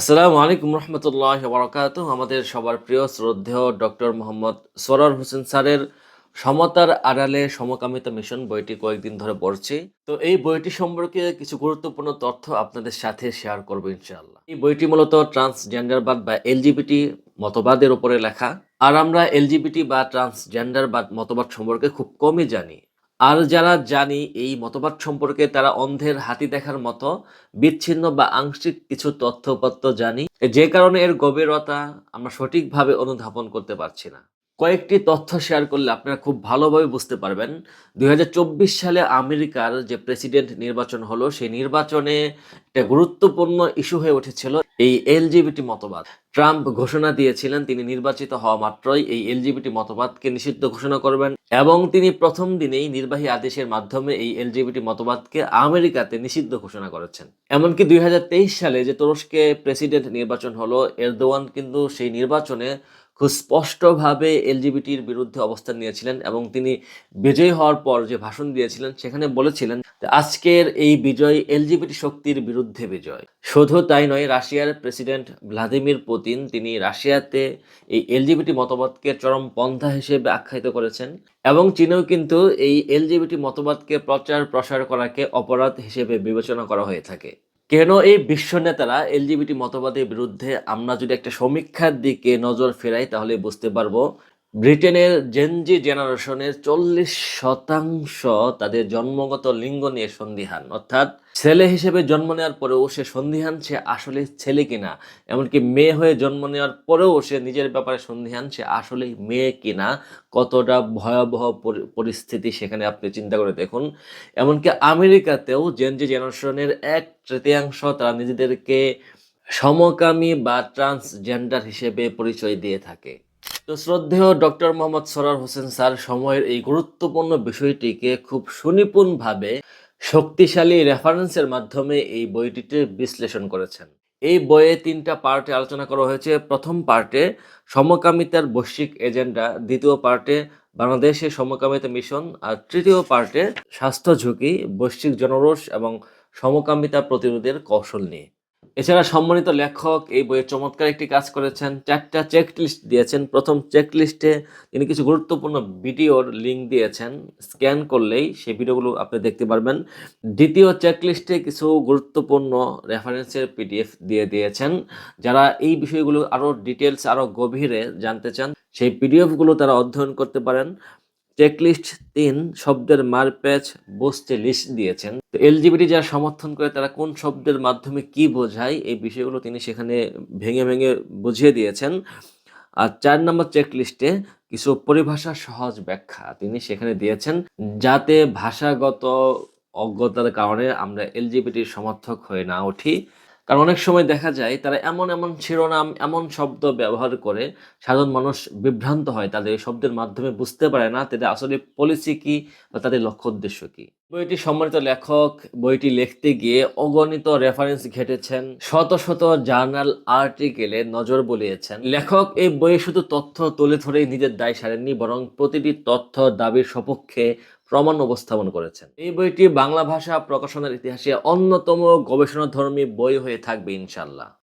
আসসালামু আলাইকুম রহমতুল্লাহ বরকাত আমাদের সবার প্রিয় শ্রদ্ধেয় ডক্টর মোহাম্মদ সরার হোসেন স্যারের সমতার আড়ালে সমকামিতা মিশন বইটি কয়েকদিন ধরে পড়ছি। তো এই বইটি সম্পর্কে কিছু গুরুত্বপূর্ণ তথ্য আপনাদের সাথে শেয়ার করব ইনশাআল্লাহ। এই বইটি মূলত ট্রান্সজেন্ডারবাদ বা এলজিবিটি মতবাদের উপরে লেখা। আর আমরা এলজিবিটি বা ট্রান্সজেন্ডারবাদ মতবাদ সম্পর্কে খুব কমই জানি। আর যারা জানি এই মতবাদ সম্পর্কে তারা অন্ধের হাতি দেখার মতো বিচ্ছিন্ন বা আংশিক কিছু তথ্যপত্র জানি, যে কারণে এর গভীরতা আমরা সঠিকভাবে অনুধাবন করতে পারছি না। কয়েকটি তথ্য শেয়ার করলে আপনারা খুব ভালোভাবে বুঝতে পারবেন। দুই সালে আমেরিকার যে প্রেসিডেন্ট নির্বাচন হলো, সেই নির্বাচনে একটা গুরুত্বপূর্ণ ইস্যু হয়ে উঠেছিল, এই এলজিবিটি মতবাদ। ট্রাম্প ঘোষণা দিয়েছিলেন, তিনি নির্বাচিত হওয়া মাত্রই এই এলজিবিটি মতবাদকে নিষিদ্ধ ঘোষণা করবেন এবং তিনি প্রথম দিনেই নির্বাহী আদেশের মাধ্যমে এই এলজিবিটি মতবাদকে আমেরিকাতে নিষিদ্ধ ঘোষণা করেছেন। এমনকি দুই হাজার তেইশ সালে যে তুরস্কে প্রেসিডেন্ট নির্বাচন হলো, এরদোয়ান কিন্তু সেই নির্বাচনে খুব স্পষ্টভাবে এলজিবিটির বিরুদ্ধে অবস্থান নিয়েছিলেন এবং তিনি বিজয়ী হওয়ার পর যে ভাষণ দিয়েছিলেন সেখানে বলেছিলেন আজকের এই বিজয় এলজিবিটি শক্তির বিরুদ্ধে বিজয়। শুধু তাই নয়, রাশিয়ার প্রেসিডেন্ট ভ্লাদিমির পুতিন তিনি রাশিয়াতে এই এলজিবিটি মতবাদকে চরম পন্থা হিসেবে আখ্যায়িত করেছেন এবং চীনেও কিন্তু এই এলজিবিটি মতবাদকে প্রচার প্রসার করাকে অপরাধ হিসেবে বিবেচনা করা হয়ে থাকে। কেন এই বিশ্ব নেতারা এলজিবিটি মতবাদের বিরুদ্ধে আমরা যদি একটা সমীক্ষার দিকে নজর ফেরাই, তাহলে বুঝতে পারব ব্রিটেনের জেনজি জেনারেশনের চল্লিশ শতাংশ তাদের জন্মগত লিঙ্গ নিয়ে সন্দিহান। অর্থাৎ ছেলে হিসেবে জন্ম নেওয়ার পরেও সে সন্দিহান, সে আসলে ছেলে কিনা? এমনকি মেয়ে হয়ে জন্ম নেওয়ার পরেও সে নিজের ব্যাপারে সন্দিহান, সে আসলে মেয়ে কিনা? কতটা ভয়াবহ পরি- পরিস্থিতি সেখানে আপনি চিন্তা করে দেখুন। এমনকি আমেরিকাতেও জেনজি জেনারেশনের এক তৃতীয়াংশ তারা নিজেদেরকে সমকামী বা ট্রান্সজেন্ডার হিসেবে পরিচয় দিয়ে থাকে। তো শ্রদ্ধেয় ডক্টর মোহাম্মদ সরার হোসেন স্যার, সময়ের এই গুরুত্বপূর্ণ বিষয়টিকে খুব সুনিপুণভাবে শক্তিশালী রেফারেন্সের মাধ্যমে এই বইটিতে বিশ্লেষণ করেছেন। এই বইয়ে তিনটা পার্টে আলোচনা করা হয়েছে। প্রথম পার্টে সমকামিতার বৈশ্বিক এজেন্ডা, দ্বিতীয় পার্টে বাংলাদেশে সমকামিতা মিশন, আর তৃতীয় পার্টে স্বাস্থ্য ঝুঁকি, বৈশ্বিক জনরোষ এবং সমকামিতা প্রতিরোধের কৌশল নিয়ে। এছাড়া সম্মানিত লেখক এই বইয়ে চমৎকার একটি কাজ করেছেন। চারটা চেক লিস্ট দিয়েছেন। প্রথম চেক লিস্টে তিনি কিছু গুরুত্বপূর্ণ ভিডিওর লিঙ্ক দিয়েছেন। স্ক্যান করলেই সেই ভিডিওগুলো আপনি দেখতে পারবেন। দ্বিতীয় চেকলিস্টে কিছু গুরুত্বপূর্ণ রেফারেন্সের পিডিএফ দিয়ে দিয়েছেন। যারা এই বিষয়গুলো আরও ডিটেলস আরও গভীরে জানতে চান, সেই পিডিএফগুলো তারা অধ্যয়ন করতে পারেন। চেকলিস্ট তিন শব্দের মারপ্যাচ বুঝতে লিস্ট দিয়েছেন। তো এলজিবিটি যারা সমর্থন করে, তারা কোন শব্দের মাধ্যমে কি বোঝায়, এই বিষয়গুলো তিনি সেখানে ভেঙে ভেঙে বুঝিয়ে দিয়েছেন। আর চার নম্বর চেকলিস্টে কিছু পরিভাষা সহজ ব্যাখ্যা তিনি সেখানে দিয়েছেন। যাতে ভাষাগত অজ্ঞতার কারণে আমরা এলজিবিটির সমর্থক হয়ে না উঠি। কারণ অনেক সময় দেখা যায় তারা এমন এমন শিরোনাম, এমন শব্দ ব্যবহার করে সাধারণ মানুষ বিভ্রান্ত হয় তাদের শব্দের মাধ্যমে বুঝতে পারে না তাদের আসলে পলিসি কি বা তাদের লক্ষ্য উদ্দেশ্য কি। বইটি সম্মানিত লেখক, বইটি লিখতে গিয়ে অগণিত রেফারেন্স ঘেটেছেন, শত শত জার্নাল আর্টিকেলে নজর বলিয়েছেন। লেখক এই বইয়ে শুধু তথ্য তুলে ধরেই নিজের দায় সারেননি, বরং প্রতিটি তথ্য দাবির সপক্ষে প্রমাণ উপস্থাপন করেছেন। এই বইটি বাংলা ভাষা প্রকাশনের ইতিহাসে অন্যতম গবেষণাধর্মী বই হয়ে থাকবে ইনশাল্লাহ